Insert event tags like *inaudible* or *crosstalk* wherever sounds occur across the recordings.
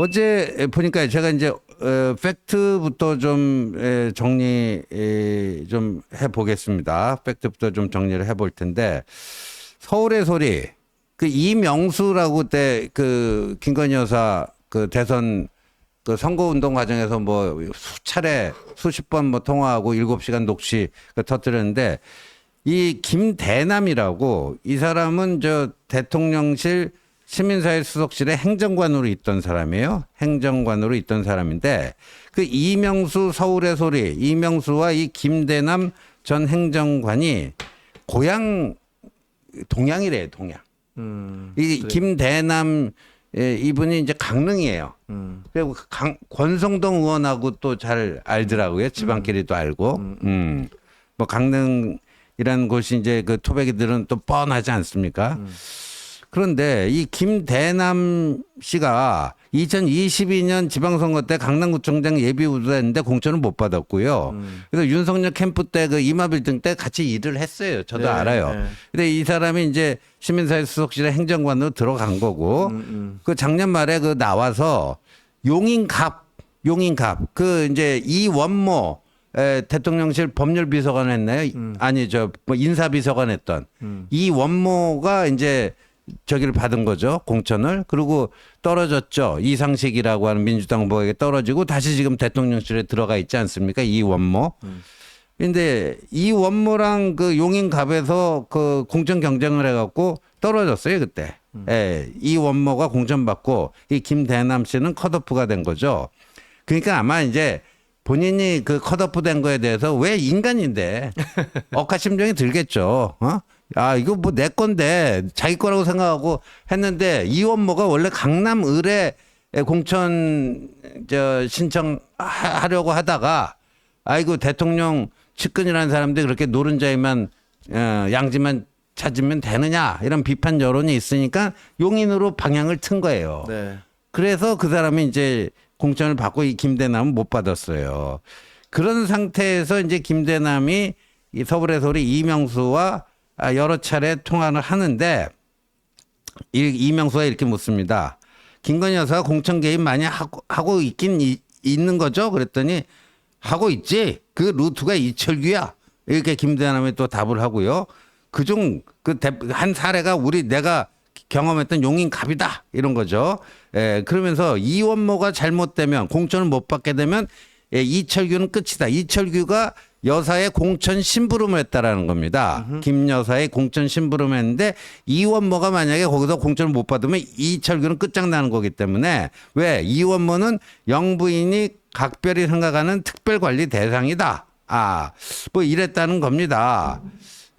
어제 보니까 제가 이제 어, 팩트부터 좀 에, 정리 에, 좀 해보겠습니다. 팩트부터 좀 정리를 해볼 텐데 서울의 소리 그 이명수라고 때 그 김건희 여사 그 대선 그 선거 운동 과정에서 뭐 수차례 수십 번 뭐 통화하고 일곱 시간 녹취 그 터뜨렸는데 이 김대남이라고 이 사람은 저 대통령실 시민사회 수석실의 행정관으로 있던 사람이에요. 행정관으로 있던 사람인데 그 이명수 서울의 소리 이명수와 이 김대남 전 행정관이 고향 동양이래요, 동양. 음. 이 김대남 예, 이분이 이제 강릉이에요. 음. 그리고 강, 권성동 의원하고 또 잘 알더라고요. 지방끼리도 알고. 음. 뭐 강릉이라는 곳이 이제 그 토백이들은 또 뻔하지 않습니까? 그런데 이 김대남 씨가 2022년 지방선거 때 강남구청장 예비 후보였는데 공천을 못 받았고요. 그래서 윤석열 캠프 때 그 이마빌딩 때 같이 일을 했어요. 저도 네, 알아요. 네. 근데 이 사람이 이제 시민사회 수석실의 행정관으로 들어간 거고 음, 그 작년 말에 그 나와서 용인갑 용인갑 그 이제 이원모 에, 대통령실 법률비서관 했나요? 아니 저뭐 인사비서관 했던 음. 이원모가 이제 저기를 받은 거죠. 공천을. 그리고 떨어졌죠. 이상식이라고 하는 민주당 후보에게 떨어지고 다시 지금 대통령실에 들어가 있지 않습니까? 이 원모. 근데 이 원모랑 그 용인갑에서 그 공천 경쟁을 해갖고 떨어졌어요 그때. 예, 이 원모가 공천 받고 이 김대남 씨는 컷오프가 된 거죠. 그러니까 아마 이제 본인이 그 컷오프 된 거에 대해서 왜 인간인데? *laughs* 억하심정이 들겠죠. 어? 아 이거 뭐 내 건데 자기 거라고 생각하고 했는데 이 원모가 원래 강남 을에 공천 저 신청하려고 하다가 아이고 대통령 측근이라는 사람들이 그렇게 노른자에만 어, 양지만 찾으면 되느냐 이런 비판 여론이 있으니까 용인으로 방향을 튼 거예요. 네. 그래서 그 사람이 이제 공천을 받고 이 김대남은 못 받았어요. 그런 상태에서 이제 김대남이 이 서울의 소리 이명수와 아, 여러 차례 통화를 하는데 이, 이명수가 이렇게 묻습니다. 김건희 여사가 공천 개입 많이 하고, 하고 있긴 이- 있는 거죠? 그랬더니 하고 있지. 그 루트가 이철규야. 이렇게 김대남이 또 답을 하고요. 그중 그 한 사례가 우리 내가 경험했던 용인갑이다 이런 거죠. 예, 그러면서 이원모가 잘못되면 공천을 못 받게 되면 예, 이철규는 끝이다. 이철규가 여사의 공천 심부름을 했다라는 겁니다. 김 여사의 공천 심부름을 했는데 이원모가 만약에 거기서 공천을 못 받으면 이철규는 끝장나는 거기 때문에 왜 이원모는 영부인이 각별히 생각하는 특별관리 대상이다. 아, 뭐 이랬다는 겁니다.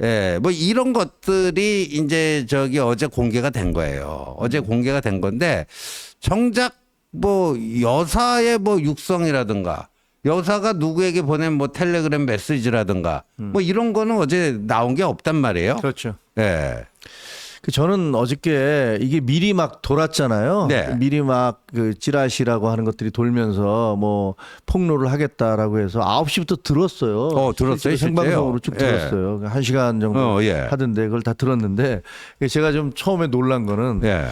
예, 뭐 이런 것들이 이제 저기 어제 공개가 된 거예요. 어제 공개가 된 건데 정작 뭐 여사의 뭐 육성이라든가 여사가 누구에게 보낸 뭐 텔레그램 메시지라든가 뭐 이런 거는 어제 나온 게 없단 말이에요. 그렇죠. 예. 그 저는 어저께 이게 미리 막 돌았잖아요. 네. 미리 막 그 찌라시라고 하는 것들이 돌면서 뭐 폭로를 하겠다라고 해서 9시부터 들었어요. 어, 들었어요, 생방송으로 쭉? 예. 들었어요. 한 시간 정도 어, 예. 하던데 그걸 다 들었는데 제가 좀 처음에 놀란 거는 예.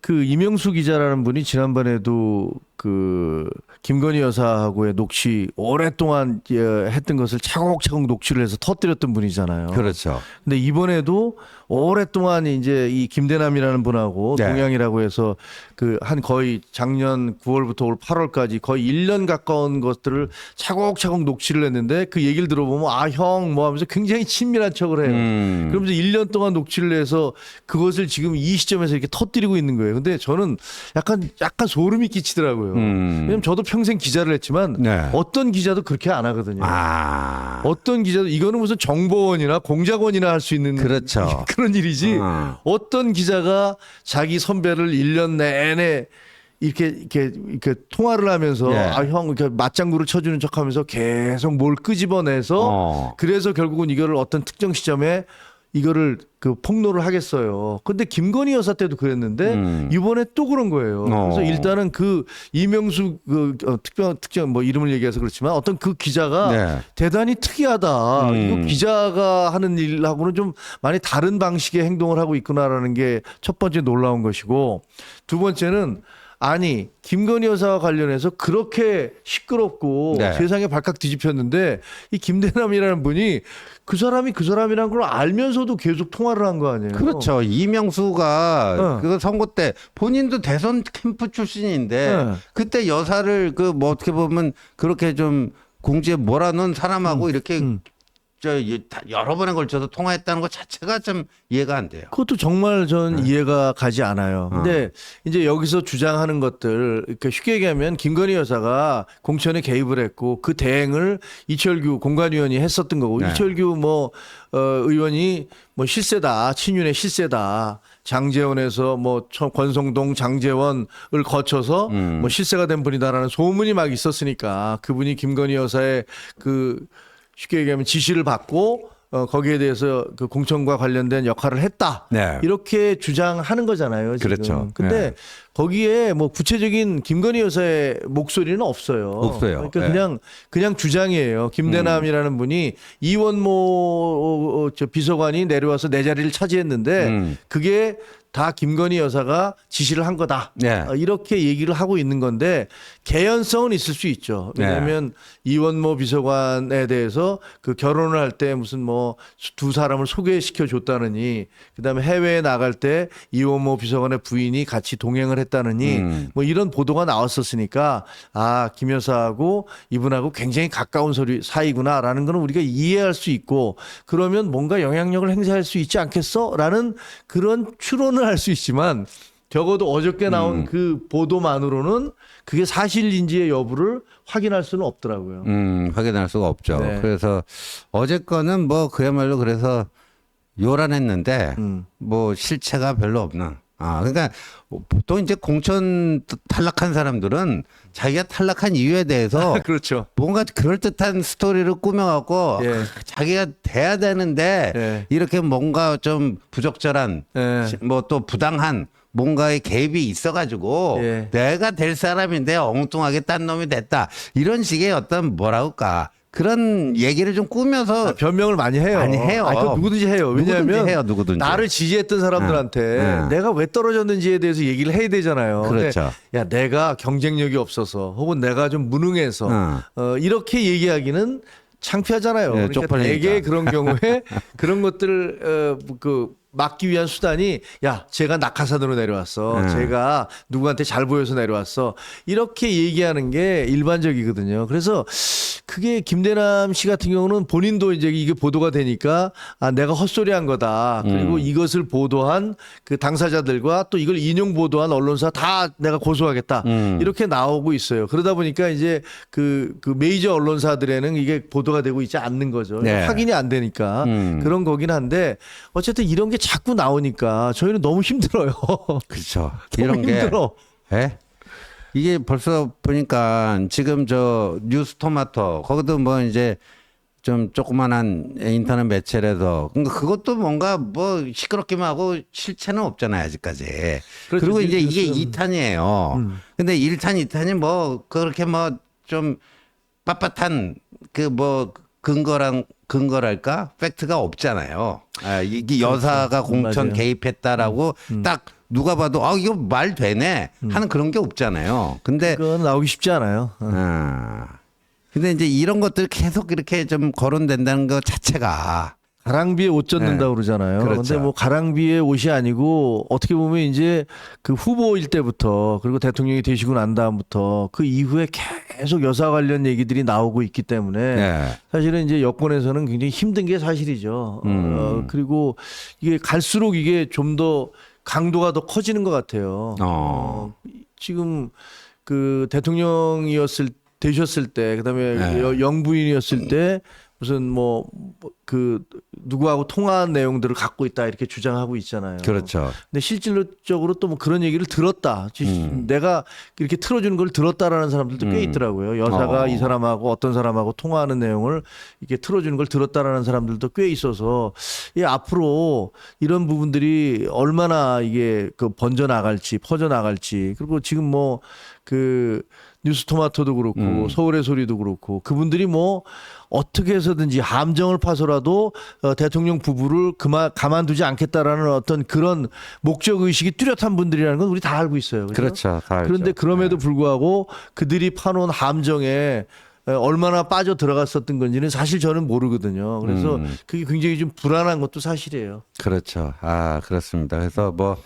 그 이명수 기자라는 분이 지난번에도 그 김건희 여사하고의 녹취 오랫동안 예, 했던 것을 차곡차곡 녹취를 해서 터뜨렸던 분이잖아요. 그렇죠. 근데 이번에도 오랫동안 이제 이 김대남이라는 분하고 네. 동양이라고 해서 그 한 거의 작년 9월부터 올 8월까지 거의 1년 가까운 것들을 차곡차곡 녹취를 했는데 그 얘기를 들어보면 아 형 뭐 하면서 굉장히 친밀한 척을 해요. 음. 그러면서 1년 동안 녹취를 해서 그것을 지금 이 시점에서 이렇게 터뜨리고 있는 거예요. 근데 저는 약간 약간 소름이 끼치더라고요. 음. 왜냐면 저도 평생 기자를 했지만 네. 어떤 기자도 그렇게 안 하거든요. 아. 어떤 기자도 이거는 무슨 정보원이나 공작원이나 할 수 있는 그렇죠. *laughs* 그런 일이지. 어. 어떤 기자가 자기 선배를 1년 내내 이렇게 이렇게 이렇게 통화를 하면서 예. 아형 이렇게 맞장구를 쳐주는 척하면서 계속 뭘 끄집어내서 어. 그래서 결국은 이거를 어떤 특정 시점에 이거를 그 폭로를 하겠어요. 근데 김건희 여사 때도 그랬는데 음. 이번에 또 그런 거예요. 어. 그래서 일단은 그 이명수 그 어, 특별 특정 뭐 이름을 얘기해서 그렇지만 어떤 그 기자가 네. 대단히 특이하다. 음. 이거 기자가 하는 일하고는 좀 많이 다른 방식의 행동을 하고 있구나라는 게 첫 번째 놀라운 것이고 두 번째는 아니 김건희 여사와 관련해서 그렇게 시끄럽고 네. 세상에 발칵 뒤집혔는데 이 김대남이라는 분이 그 사람이 그 사람이라는 걸 알면서도 계속 통화를 한 거 아니에요? 그렇죠. 이명수가 어. 그 선거 때 본인도 대선 캠프 출신인데 네. 그때 여사를 그 뭐 어떻게 보면 그렇게 좀 궁지에 몰아넣은 사람하고 이렇게 음. 저 여러 번에 걸쳐서 통화했다는 것 자체가 좀 이해가 안 돼요. 그것도 정말 전 네. 이해가 가지 않아요. 어. 근데 이제 여기서 주장하는 것들 이렇게 쉽게 얘기하면 김건희 여사가 공천에 개입을 했고 그 대행을 이철규 공관위원이 했었던 거고 네. 이철규 뭐 어, 의원이 뭐 실세다 친윤의 실세다 장재원에서 뭐 처- 권성동 장재원을 거쳐서 음. 뭐 실세가 된 분이다라는 소문이 막 있었으니까 그분이 김건희 여사의 그 쉽게 얘기하면 지시를 받고 어, 거기에 대해서 그 공천과 관련된 역할을 했다. 네. 이렇게 주장하는 거잖아요. 지금. 그렇죠. 근데 네. 거기에 뭐 구체적인 김건희 여사의 목소리는 없어요. 없어요. 그러니까 네. 그냥 그냥 주장이에요. 김대남이라는 분이 이원모 어, 저 비서관이 내려와서 내 자리를 차지했는데 음. 그게 다 김건희 여사가 지시를 한 거다. 네. 어, 이렇게 얘기를 하고 있는 건데 개연성은 있을 수 있죠. 네. 왜냐하면 이원모 비서관에 대해서 그 결혼을 할 때 무슨 뭐 두 사람을 소개시켜 줬다느니 그다음에 해외에 나갈 때 이원모 비서관의 부인이 같이 동행을 했다느니 음. 뭐 이런 보도가 나왔었으니까 아 김 여사하고 이분하고 굉장히 가까운 소리 사이구나라는 거는 우리가 이해할 수 있고 그러면 뭔가 영향력을 행사할 수 있지 않겠어라는 그런 추론을 할 수 있지만 적어도 어저께 나온 음. 그 보도만으로는 그게 사실인지의 여부를 확인할 수는 없더라고요. 음, 확인할 수가 없죠. 네. 그래서 어제 거는 뭐 그야말로 그래서 요란했는데 음. 뭐 실체가 별로 없는. 아, 그러니까 보통 이제 공천 탈락한 사람들은 자기가 탈락한 이유에 대해서 그렇죠. 뭔가 그럴듯한 스토리를 꾸며갖고 예. 자기가 돼야 되는데 예. 이렇게 뭔가 좀 부적절한 예. 뭐또 부당한 뭔가의 개입이 있어가지고 예. 내가 될 사람인데 엉뚱하게 딴 놈이 됐다 이런 식의 어떤 뭐라 할까 그런 얘기를 좀 꾸며서 아, 변명을 많이 해요. 많이 해요. 아, 그거 누구든지 해요. 왜냐하면 누구든지 해요, 누구든지. 나를 지지했던 사람들한테 응, 응. 내가 왜 떨어졌는지에 대해서 얘기를 해야 되잖아요. 그렇죠. 야, 내가 경쟁력이 없어서 혹은 내가 좀 무능해서 응. 어, 이렇게 얘기하기는 창피하잖아요. 네, 그러니까 쪽팔리니까. 대개 그런 경우에 *laughs* 그런 것들을 어, 그 막기 위한 수단이 야 제가 낙하산으로 내려왔어. 네. 제가 누구한테 잘 보여서 내려왔어. 이렇게 얘기하는 게 일반적이거든요. 그래서 그게 김대남 씨 같은 경우는 본인도 이제 이게 보도가 되니까 아 내가 헛소리한 거다 그리고 음. 이것을 보도한 그 당사자들과 또 이걸 인용 보도한 언론사 다 내가 고소하겠다 음. 이렇게 나오고 있어요 그러다 보니까 이제 그, 그 메이저 언론사들에는 이게 보도가 되고 있지 않는 거죠 네. 확인이 안 되니까 음. 그런 거긴 한데 어쨌든 이런 게 자꾸 나오니까 저희는 너무 힘들어요. 그렇죠 *laughs* 이런 게 힘들어. 예? 이게 벌써 보니까 지금 저 뉴스 토마토 거기도 뭐 이제 좀 조그만한 인터넷 매체라서 그러니까 그것도 뭔가 뭐 시끄럽기만 하고 실체는 없잖아요 아직까지. 그렇죠. 그리고 이제 이게 뉴스는. 2탄이에요. 음. 근데 1탄, 2탄이 뭐 그렇게 뭐 좀 빳빳한 그 뭐 근거랑 근거랄까 팩트가 없잖아요. 아, 이게 여사가 공천 그렇죠. 맞아요. 음. 개입했다라고 딱 누가 봐도 아 이거 말 되네 하는 그런 게 없잖아요. 근데 그건 나오기 쉽지 않아요. 어. 아 근데 이제 이런 것들 계속 이렇게 좀 거론된다는 것 자체가 가랑비에 옷 젖는다 네. 고 그러잖아요. 그렇죠. 그런데 뭐 가랑비에 옷이 아니고 어떻게 보면 이제 그 후보일 때부터 그리고 대통령이 되시고 난 다음부터 그 이후에 계속 여사 관련 얘기들이 나오고 있기 때문에 네. 사실은 이제 여권에서는 굉장히 힘든 게 사실이죠. 음. 어, 그리고 이게 갈수록 이게 좀 더 강도가 더 커지는 것 같아요. 어. 지금 그 대통령이었을 되셨을 때 그다음에 네. 여- 영부인이었을 때 무슨 뭐그 누구하고 통화한 내용들을 갖고 있다 이렇게 주장하고 있잖아요. 그렇죠. 근데 실질적으로 또 뭐 그런 얘기를 들었다. 지- 음. 내가 이렇게 틀어주는 걸 들었다라는 사람들도 꽤 음. 있더라고요. 여사가 어. 이 사람하고 어떤 사람하고 통화하는 내용을 이렇게 틀어주는 걸 들었다라는 사람들도 꽤 있어서 이 앞으로 이런 부분들이 얼마나 이게 그 번져 나갈지 퍼져 나갈지 그리고 지금 뭐그 뉴스 토마토도 그렇고 음. 서울의 소리도 그렇고 그분들이 뭐 어떻게 해서든지 함정을 파서라도 하더라도 어, 대통령 부부를 그만 가만두지 않겠다라는 어떤 그런 목적 의식이 뚜렷한 분들이라는 건 우리 다 알고 있어요. 그죠? 그렇죠. 다 알죠. 그런데 그럼에도 불구하고 그들이 파놓은 함정에 에, 얼마나 빠져 들어갔었던 건지는 사실 저는 모르거든요. 그래서 음. 그게 굉장히 좀 불안한 것도 사실이에요. 그렇죠. 아, 그렇습니다. 그래서 뭐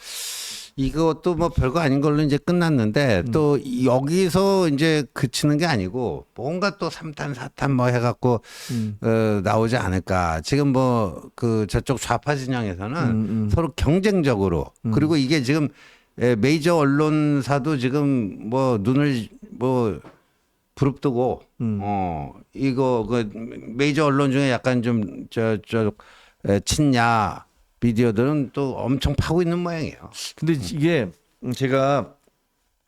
이것도 뭐 별거 아닌 걸로 이제 끝났는데 음. 또 여기서 이제 그치는 게 아니고 뭔가 또 삼탄사탄뭐 해갖고 음. 어, 나오지 않을까. 지금 뭐 그 저쪽 좌파 진영에서는 음, 음. 서로 경쟁적으로 그리고 이게 지금 에, 메이저 언론사도 지금 뭐 눈을 뭐 부릅뜨고 음. 어 이거 그 메이저 언론 중에 약간 좀저저 친야 미디어들은 또 엄청 파고 있는 모양이에요. 근데 이게 제가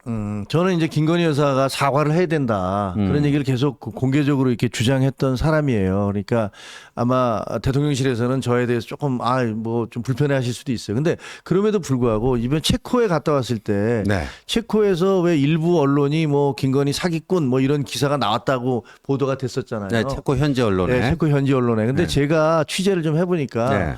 음, 저는 이제 김건희 여사가 사과를 해야 된다. 음. 그런 얘기를 계속 그 공개적으로 이렇게 주장했던 사람이에요. 그러니까 아마 대통령실에서는 저에 대해서 조금 아, 뭐 좀 불편해 하실 수도 있어요. 근데 그럼에도 불구하고 이번 체코에 갔다 왔을 때 네. 체코에서 왜 일부 언론이 뭐 김건희 사기꾼 뭐 이런 기사가 나왔다고 보도가 됐었잖아요. 네, 체코 현지 언론에. 네, 체코 현지 언론에. 근데 네. 제가 취재를 좀 해보니까 네.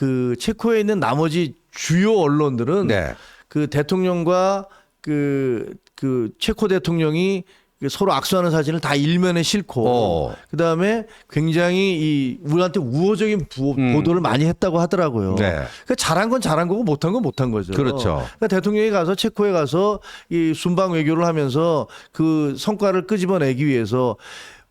그 체코에 있는 나머지 주요 언론들은 네. 그 대통령과 그, 그 체코 대통령이 그 서로 악수하는 사진을 다 일면에 싣고 어. 그 다음에 굉장히 이 우리한테 우호적인 부- 음. 보도를 많이 했다고 하더라고요. 네. 그러니까 잘한 건 잘한 거고 못한 건 못한 거죠. 그렇죠. 그러니까 대통령이 가서 체코에 가서 이 순방 외교를 하면서 그 성과를 끄집어내기 위해서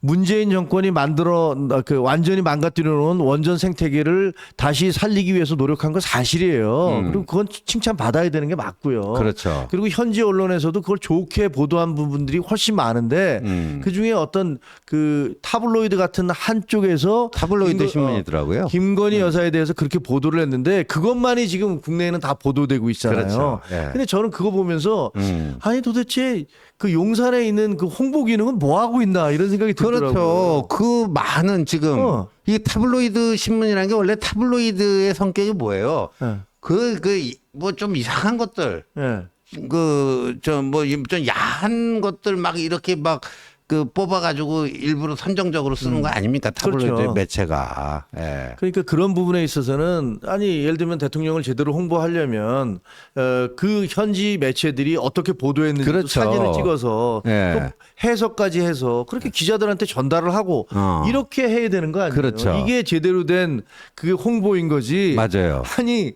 문재인 정권이 만들어 그 완전히 망가뜨려 놓은 원전 생태계를 다시 살리기 위해서 노력한 건 사실이에요. 음. 그리고 그건 칭찬 받아야 되는 게 맞고요. 그렇죠. 그리고 현지 언론에서도 그걸 좋게 보도한 부분들이 훨씬 많은데 음. 그 중에 어떤 그 타블로이드 같은 한쪽에서 타블로이드 김건- 신문이더라고요. 어, 김건희 여사에 대해서 그렇게 보도를 했는데 그것만이 지금 국내에는 다 보도되고 있잖아요. 그렇죠. 예. 근데 저는 그거 보면서 음. 아니 도대체 그 용산에 있는 그 홍보 기능은 뭐 하고 있나 이런 생각이 들더라고요. 그렇죠. 그 많은 지금 어. 이 타블로이드 신문이라는 게 원래 타블로이드의 성격이 뭐예요? 예. 그 그 뭐 좀 이상한 것들 예. 그 저 뭐 좀 야한 것들 막 이렇게 막 그 뽑아가지고 일부러 선정적으로 쓰는 거 아닙니까 타블로이드 그렇죠. 매체가. 예. 그러니까 그런 부분에 있어서는 아니 예를 들면 대통령을 제대로 홍보하려면 어, 그 현지 매체들이 어떻게 보도했는지 그렇죠. 사진을 찍어서 예. 또 해석까지 해서 그렇게 기자들한테 전달을 하고 어. 이렇게 해야 되는 거 아니에요? 그렇죠. 이게 제대로 된 그게 홍보인 거지. 맞아요. 아니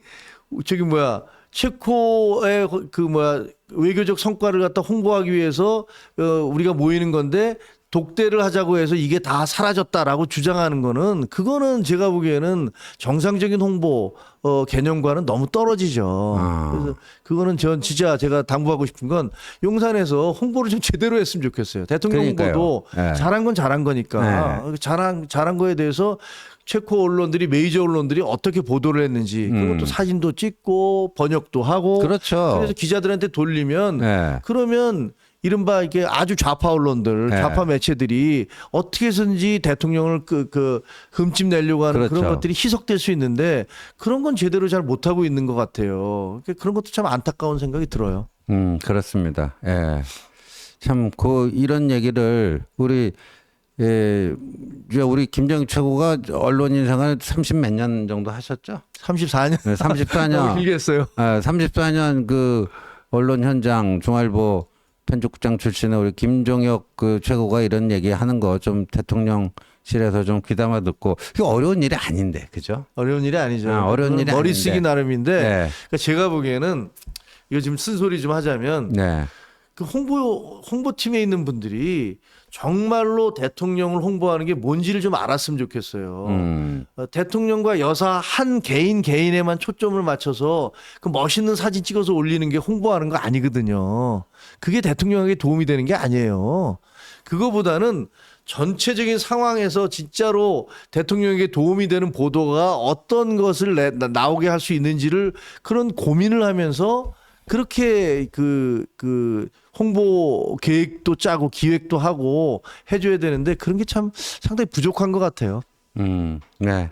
저기 뭐야 체코의 그 뭐야 외교적 성과를 갖다 홍보하기 위해서 어, 우리가 모이는 건데 독대를 하자고 해서 이게 다 사라졌다라고 주장하는 거는 그거는 제가 보기에는 정상적인 홍보 어, 개념과는 너무 떨어지죠. 아. 그래서 그거는 전 진짜 제가 당부하고 싶은 건 용산에서 홍보를 좀 제대로 했으면 좋겠어요. 대통령 그러니까요. 홍보도 예. 잘한 건 잘한 거니까 잘한 잘한 거에 대해서 체코 언론들이 메이저 언론들이 어떻게 보도를 했는지 그것도 음. 사진도 찍고 번역도 하고 그렇죠. 그래서 기자들한테 돌리면 네. 그러면 이른바 이게 아주 좌파 언론들, 네. 좌파 매체들이 어떻게 해서든지 대통령을 그, 그 흠집 내려고 하는 그런 그렇죠. 것들이 희석될 수 있는데 그런 건 제대로 잘 못하고 있는 것 같아요. 그러니까 그런 것도 참 안타까운 생각이 들어요. 음, 그렇습니다. 예. 참, 그, 이런 얘기를 우리, 예, 이제 우리 김정일 최고가 언론인 생활 30 몇 년 정도 하셨죠? 34년. 네, 34년. *laughs* 길게 했어요. 아, 34년 그 언론 현장 중앙일보 편집국장 출신의 우리 김종혁 그 최고가 이런 얘기 하는 거 좀 대통령실에서 좀 귀담아 듣고 이게 어려운 일이 아닌데 그죠? 어려운 일이 아니죠. 아, 어려운 일이 머리. 쓰기 나름인데 네. 그러니까 제가 보기에는 이거 지금 쓴소리 좀 하자면 네. 그 홍보 홍보팀에 있는 분들이 정말로 대통령을 홍보하는 게 뭔지를 좀 알았으면 좋겠어요. 음. 어, 대통령과 여사 한 개인 개인에만 초점을 맞춰서 그 멋있는 사진 찍어서 올리는 게 홍보하는 거 아니거든요. 그게 대통령에게 도움이 되는 게 아니에요. 그거보다는 전체적인 상황에서 진짜로 대통령에게 도움이 되는 보도가 어떤 것을 내, 나- 나오게 할 수 있는지를 그런 고민을 하면서 그렇게 그, 그 홍보 계획도 짜고 기획도 하고 해줘야 되는데 그런 게 참 상당히 부족한 것 같아요. 음. 네.